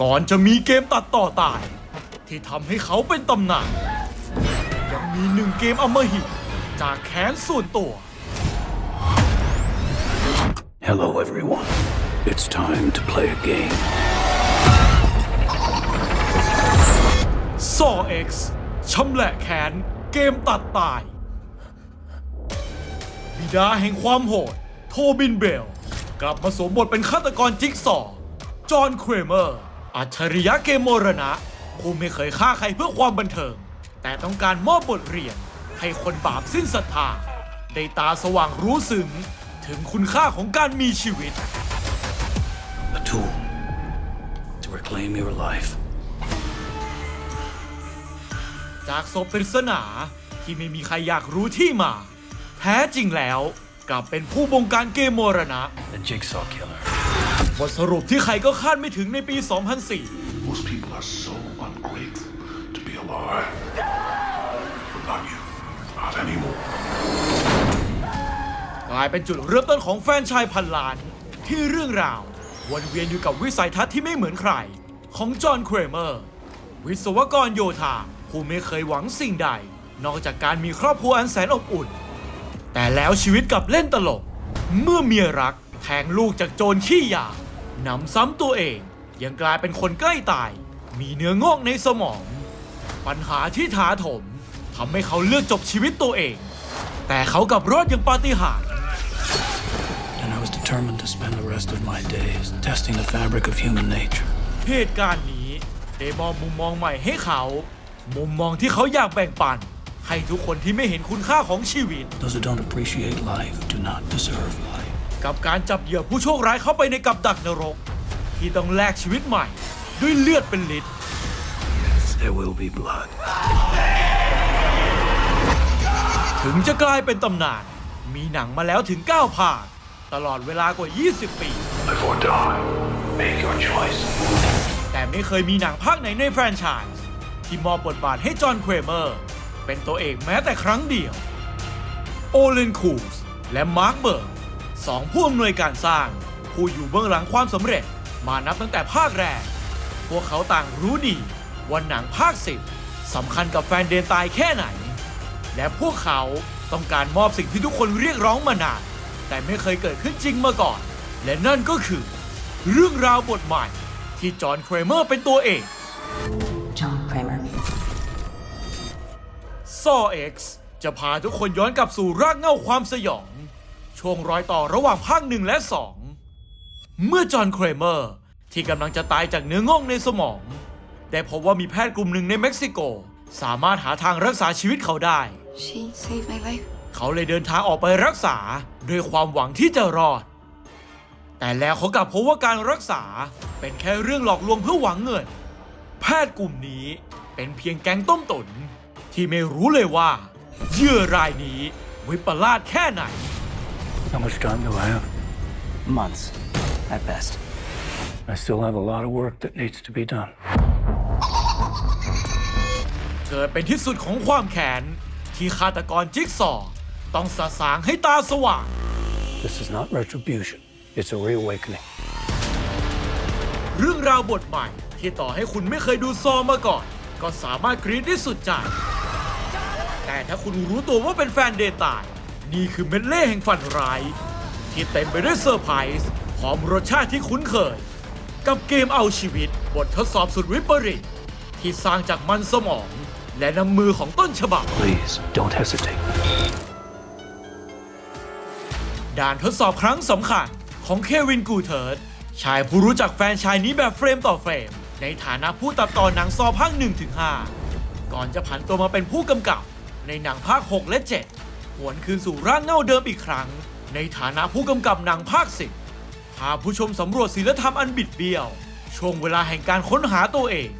ก่อนจะมีเกมตัดต่อตาย ที่ทำให้เขาเป็นตำนาน ยังมีหนึ่งเกมอมหิตจากแค้นส่วนตัว Hello, everyone. It's time to play a game. ซอ X ชำแหละแขนเกมตัดตาย บิดาแห่งความโหด โทบินเบล กลับมาสวมบทเป็นฆาตกรจิ๊กซอว์จอห์น เครเมอร์ อัจฉริยะเกมโมรณะผู้ไม่เคยฆ่าใครเพื่อความบันเทิง แต่ต้องการมอบบทเรียน ให้คนบาปสิ้นศรัทธาได้ตาสว่างรู้สึง ถึงคุณค่าของการมีชีวิต A tool to reclaim your life. จากศพปริศนาที่ไม่มีใครอยากรู้ที่มา แท้จริงแล้วกลับเป็นผู้บงการเกมโมรณะ The Jigsaw Killer. บทสรุปที่ใครก็คาดไม่ถึงในปี 2004 Most people are so ungrateful to be alive. But not you. Not anymore. กลายเป็นจุดเริ่มต้นของแฟรนไชายพันล้าน ที่เรื่องราว วนเวียนอยู่กับวิสัยทัศน์ที่ไม่เหมือนใคร ของจอห์น เครเมอร์ วิศวกรโยธาผู้ไม่เคยหวังสิ่งใด นอกจากการมีครอบครัวอันแสนอบอุ่น แต่แล้วชีวิตกลับเล่นตลก เมื่อเมียรัก แทงลูกจากโจรขี้ยาหนำซ้ำตัวเอง ยังกลายเป็นคนใกล้ตาย มีเนื้องอกในสมอง ปัญหาที่ถาโถมทำให้เขาเลือกจบชีวิตตัวเอง แต่เขากลับรอดอย่างปาฏิหาริย์ And I was determined to spend the rest of my days testing the fabric of human nature. เหตุการณ์นี้ได้มองมุมมองใหม่ให้เขา มุมมองที่เขาอยากแบ่งปัน ให้ทุกคนที่ไม่เห็นคุณค่าของชีวิต Those who don't appreciate life do not deserve life. กับการจับเหยื่อผู้โชคร้ายเข้าไปในกับดักนรก ที่ต้องแลกชีวิตใหม่ ด้วยเลือดเป็นลิตร There will be blood. ถึงจะกลายเป็นตำนาน มีหนังมาแล้วถึง 9 ภาค ตลอดเวลากว่า 20 ปี Live or die. Make your choice. แต่ไม่เคยมีหนังภาคไหนในแฟรนไชส์ที่มอบบทบาทให้จอห์นเครเมอร์ เป็นตัวเอกแม้แต่ครั้งเดียว โอเลนคูสและมาร์คเบิร์ก สองผู้อำนวยการสร้าง ผู้อยู่เบื้องหลังความสำเร็จมานับตั้งแต่ภาคแรก พวกเขาต่างรู้ดีว่าหนังภาค 10สำคัญกับแฟนเดนตายแค่ไหน และพวกเขาต้องการมอบสิ่งที่ทุกคนเรียกร้องมานาน แต่ไม่เคยเกิดขึ้นจริงมาก่อน และนั่นก็คือ เรื่องราวบทใหม่ที่จอห์นเครเมอร์เป็นตัวเอก John Kramer. ซอ X จะพาทุกคนย้อนกลับสู่รากเหง้าความสยอง ช่วงรอยต่อระหว่างภาคหนึ่งและสองเมื่อจอห์นเครเมอร์ที่กำลังจะตายจากเนื้องอกในสมอง ได้พบว่ามีแพทย์กลุ่มหนึ่งในเม็กซิโก สามารถหาทางรักษาชีวิตเขาได้ She saved my life. เขาเลยเดินทางออกไปรักษาด้วยความหวังที่จะรอด แต่แล้วเขากลับพบว่าการรักษาเป็นแค่เรื่องหลอกลวงเพื่อหวังเงิน แพทย์กลุ่มนี้เป็นเพียงแก๊งต้มตุ๋นที่ไม่รู้เลยว่าเหยื่อรายนี้วิปลาสแค่ไหน How much time do I have? Months, at best. I still have a lot of work that needs to be done. เกิดเป็นที่สุดของความแค้นที่ฆาตกรจิ๊กซอว์ต้องสะสางให้ตาสว่าง This is not retribution. It's a reawakening. เรื่องราวบทใหม่ที่ต่อให้คุณไม่เคยดูซอมาก่อน ก็สามารถกรี๊ดได้สุดใจ แต่ถ้าคุณรู้ตัวว่าเป็นแฟนเดนตาย นี่คือเม็ดเล่แห่งฝันร้าย ที่เต็มไปด้วยเซอร์ไพรส์พร้อมรสชาติที่คุ้นเคย กับเกมเอาชีวิตบททดสอบสุดวิปริตที่สร้างจากมันสมอง และน้ำมือของต้นฉบับ Please, don't hesitate. ด่านทดสอบครั้งสำคัญของเควินกูเทิร์ดชายผู้รู้จักแฟนชายนี้แบบเฟรมต่อเฟรม ในฐานะผู้ตัดต่อหนังซอภาค1ถึง5ก่อนจะผันตัวมาเป็นผู้กำกับในหนังภาค 6 และ 7 หวนคืนสู่ร่างเงาเดิมอีกครั้ง ในฐานะผู้กำกับหนังภาค10พาผู้ชมสำรวจศีลธรรมอันบิดเบี้ยว ช่วงเวลาแห่งการค้นหาตัวเอง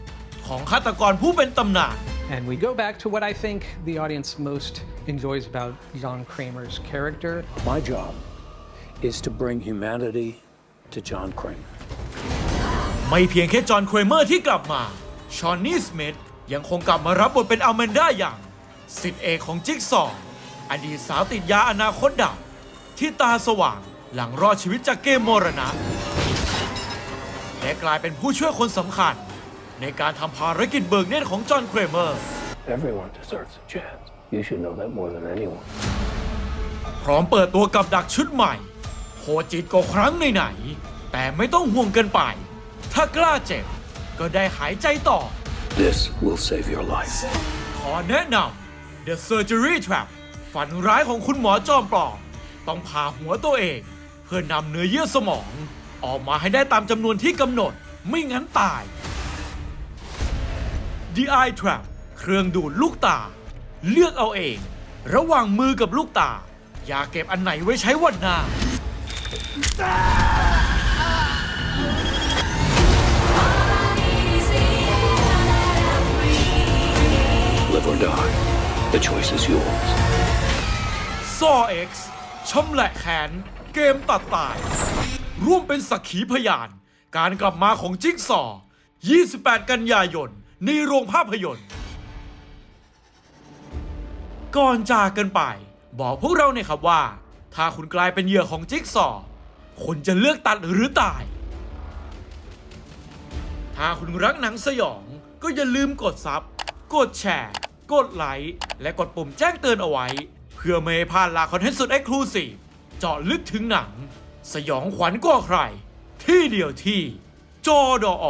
ของฆาตกรผู้เป็นตำนาน And we go back to what I think the audience most enjoys about John Kramer's character. My job is to bring humanity to John Kramer. ไม่เพียงแค่จอห์น เครเมอร์ที่กลับมา ชอนนี่ สมิธยังคงกลับมารับบทเป็นอัลแมนด้าอย่าง สิทธิเอกของจิ๊กซอว์ อดีตสาวติดยาอนาคตดับที่ตาสว่างหลังรอดชีวิตจากเกมมรณะ และกลายเป็นผู้ช่วยคนสำคัญ ในการทำภารกิจเบิกเนตรของจอห์นเครเมอร์ Everyone deserves a chance. You should know that more than anyone. พร้อมเปิดตัวกับดักชุดใหม่ โหดจิตกว่าครั้งไหนๆแต่ไม่ต้องห่วงเกินไป ถ้ากล้าเจ็บ ก็ได้หายใจต่อ This will save your life. ขอแนะนำ The Surgery Trap ฝันร้ายของคุณหมอจอมปลอมต้องผ่าหัวตัวเอง เพื่อนำเนื้อเยื่อสมอง ออกมาให้ได้ตามจำนวนที่กำหนดไม่งั้นตาย The Eye Trap เครื่องดูดลูกตา เลือกเอาเอง ระหว่างมือกับลูกตา อย่าเก็บอันไหนไว้ใช้วันหน้า Live or die. The choice is yours. Saw X ชำแหละแขน เกมตัดตาย ร่วมเป็นสักขีพยาน การกลับมาของจิ๊กซอว์28 กันยายน ในโรงภาพยนตร์ ก่อนจากกันไป บอกพวกเราเนี่ยครับว่า ถ้าคุณกลายเป็นเหยื่อของจิ๊กซอว์คุณจะเลือกตัดหรือตาย ถ้าคุณรักหนังสยอง ก็อย่าลืมกดซับ กดแชร์ กดไลค์ และกดปุ่มแจ้งเตือนเอาไว้ พื่อไม่ให้พลาดลาคอนเทนต์สุดเอ็กซ์คลูซีฟเจาะลึกถึงหนัง สยองขวัญกว่าใคร ที่เดียวที่ จอดอ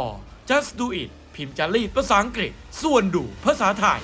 just do it พิมพ์จารีตภาษาอังกฤษ ส่วนดูภาษาไทย